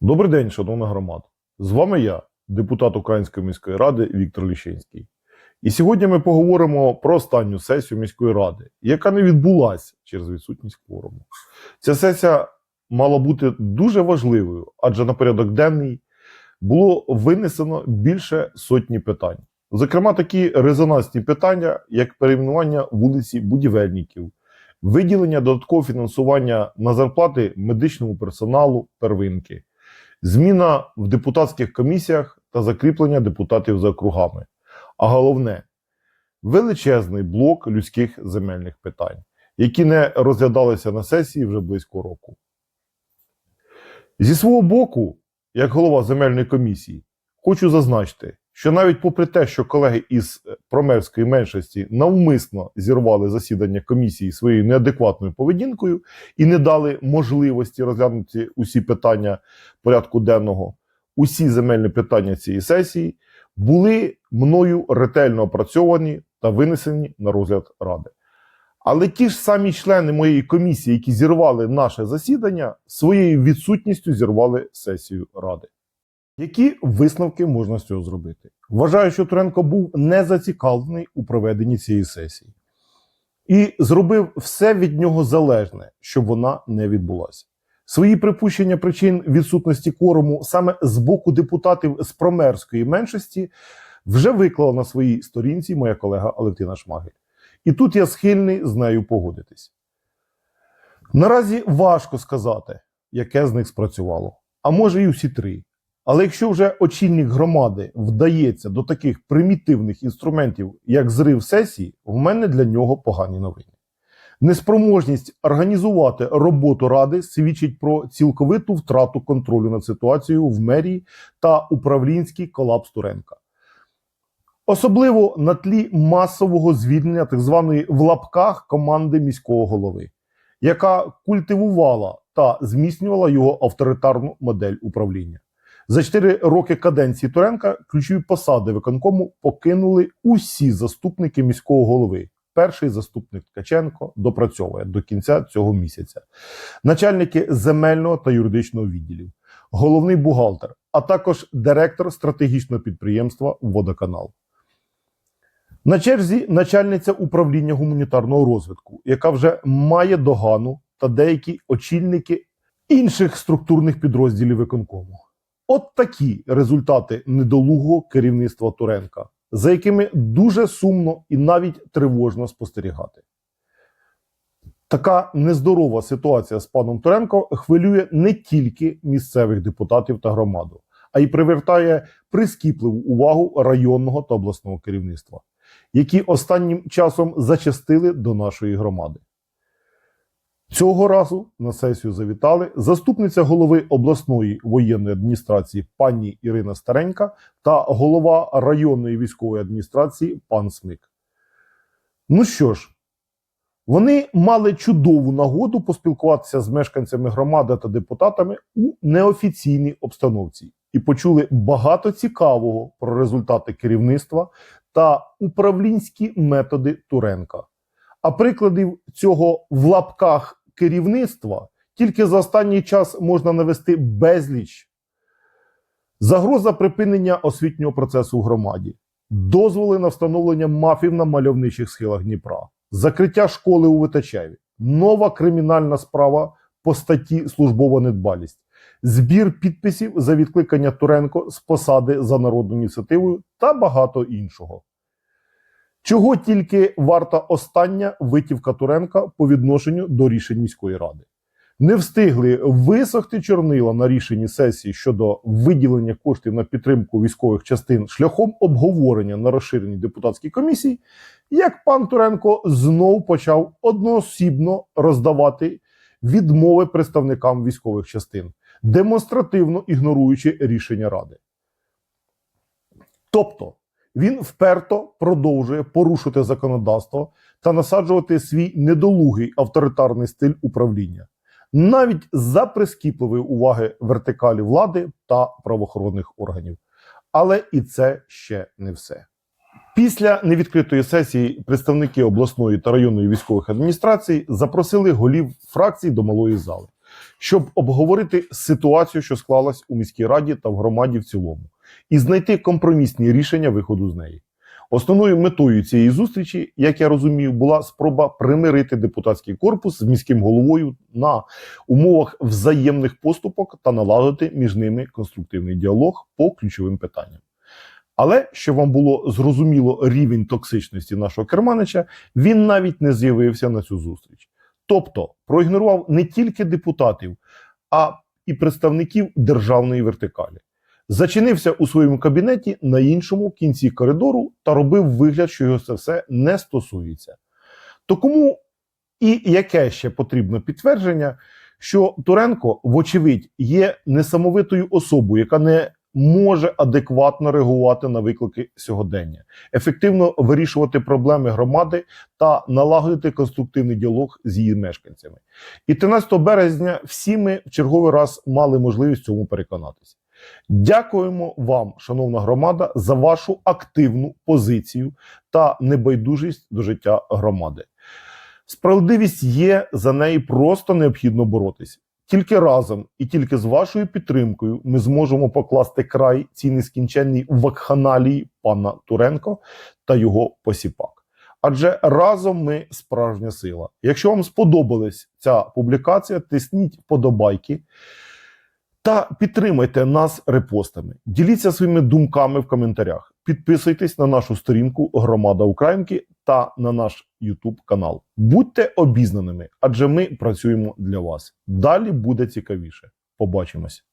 Добрий день, шановна громада. З вами я, депутат Української міської ради Віктор Ліщинський. І сьогодні ми поговоримо про останню сесію міської ради, яка не відбулася через відсутність кворуму. Ця сесія мала бути дуже важливою, адже на порядок денний було винесено більше сотні питань. Зокрема, такі резонансні питання, як перейменування вулиці будівельників, виділення додаткового фінансування на зарплати медичному персоналу первинки, зміна в депутатських комісіях та закріплення депутатів за округами. А головне величезний блок людських земельних питань, які не розглядалися на сесії вже близько року. Зі свого боку, як голова земельної комісії, хочу зазначити, що навіть попри те, що колеги із е, промерської меншості навмисно зірвали засідання комісії своєю неадекватною поведінкою і не дали можливості розглянути усі питання порядку денного, усі земельні питання цієї сесії були мною ретельно опрацьовані та винесені на розгляд ради. Але ті ж самі члени моєї комісії, які зірвали наше засідання, своєю відсутністю зірвали сесію ради. Які висновки можна з цього зробити? Вважаю, що Туренко був не зацікавлений у проведенні цієї сесії і зробив все від нього залежне, щоб вона не відбулася. Свої припущення причин відсутності кворуму саме з боку депутатів з промерської меншості вже виклала на своїй сторінці моя колега Алевтина Шмагель. І тут я схильний з нею погодитись. Наразі важко сказати, яке з них спрацювало, а може і усі три. Але якщо вже очільник громади вдається до таких примітивних інструментів, як зрив сесії, в мене для нього погані новини. Неспроможність організувати роботу ради свідчить про цілковиту втрату контролю над ситуацією в мерії та управлінський колапс Туренка. Особливо на тлі масового звільнення так званої в лапках команди міського голови, яка культивувала та зміцнювала його авторитарну модель управління. За 4 роки каденції Туренка ключові посади виконкому покинули усі заступники міського голови. Перший заступник Ткаченко допрацьовує до кінця цього місяця. Начальники земельного та юридичного відділів, головний бухгалтер, а також директор стратегічного підприємства Водоканал. На черзі начальниця управління гуманітарного розвитку, яка вже має догану та деякі очільники інших структурних підрозділів виконкому. От такі результати недолугого керівництва Туренка, за якими дуже сумно і навіть тривожно спостерігати. Така нездорова ситуація з паном Туренко хвилює не тільки місцевих депутатів та громаду, а й привертає прискіпливу увагу районного та обласного керівництва, які останнім часом зачастили до нашої громади. Цього разу на сесію завітали заступниця голови обласної воєнної адміністрації пані Ірина Старенька та голова районної військової адміністрації пан Смик. Ну що ж, вони мали чудову нагоду поспілкуватися з мешканцями громади та депутатами у неофіційній обстановці і почули багато цікавого про результати керівництва та управлінські методи Туренка. А прикладів цього в лапках керівництва тільки за останній час можна навести безліч. Загроза припинення освітнього процесу в громаді, дозволи на встановлення мафів на мальовничих схилах Дніпра, закриття школи у Витачеві, нова кримінальна справа по статті службова недбалість, збір підписів за відкликання Туренко з посади за народною ініціативою та багато іншого. Чого тільки варта остання витівка Туренка по відношенню до рішень міської ради. Не встигли висохти чорнила на рішенні сесії щодо виділення коштів на підтримку військових частин шляхом обговорення на розширеній депутатській комісії, як пан Туренко знов почав одноосібно роздавати відмови представникам військових частин, демонстративно ігноруючи рішення ради. Тобто він вперто продовжує порушити законодавство та насаджувати свій недолугий авторитарний стиль управління, навіть за прискіпливої уваги вертикалі влади та правоохоронних органів. Але і це ще не все. Після невідкритої сесії представники обласної та районної військових адміністрацій запросили голів фракцій до малої зали, щоб обговорити ситуацію, що склалась у міській раді та в громаді в цілому, і знайти компромісні рішення виходу з неї. Основною метою цієї зустрічі, як я розумію, була спроба примирити депутатський корпус з міським головою на умовах взаємних поступок та налагодити між ними конструктивний діалог по ключовим питанням. Але щоб вам було зрозуміло рівень токсичності нашого керманича, він навіть не з'явився на цю зустріч. Тобто проігнорував не тільки депутатів, а і представників державної вертикалі. Зачинився у своєму кабінеті на іншому кінці коридору та робив вигляд, що його це все не стосується. То кому і яке ще потрібно підтвердження, що Туренко, вочевидь, є несамовитою особою, яка не може адекватно реагувати на виклики сьогодення, ефективно вирішувати проблеми громади та налагодити конструктивний діалог з її мешканцями. І 13 березня всі ми в черговий раз мали можливість цьому переконатися. Дякуємо вам, шановна громада, за вашу активну позицію та небайдужість до життя громади. Справедливість є, за неї просто необхідно боротися. Тільки разом і тільки з вашою підтримкою ми зможемо покласти край цій нескінченній вакханалії пана Туренко та його посіпак. Адже разом ми справжня сила. Якщо вам сподобалась ця публікація, тисніть вподобайки та підтримайте нас репостами. Діліться своїми думками в коментарях. Підписуйтесь на нашу сторінку Громада Українки та на наш YouTube канал. Будьте обізнаними, адже ми працюємо для вас. Далі буде цікавіше. Побачимось.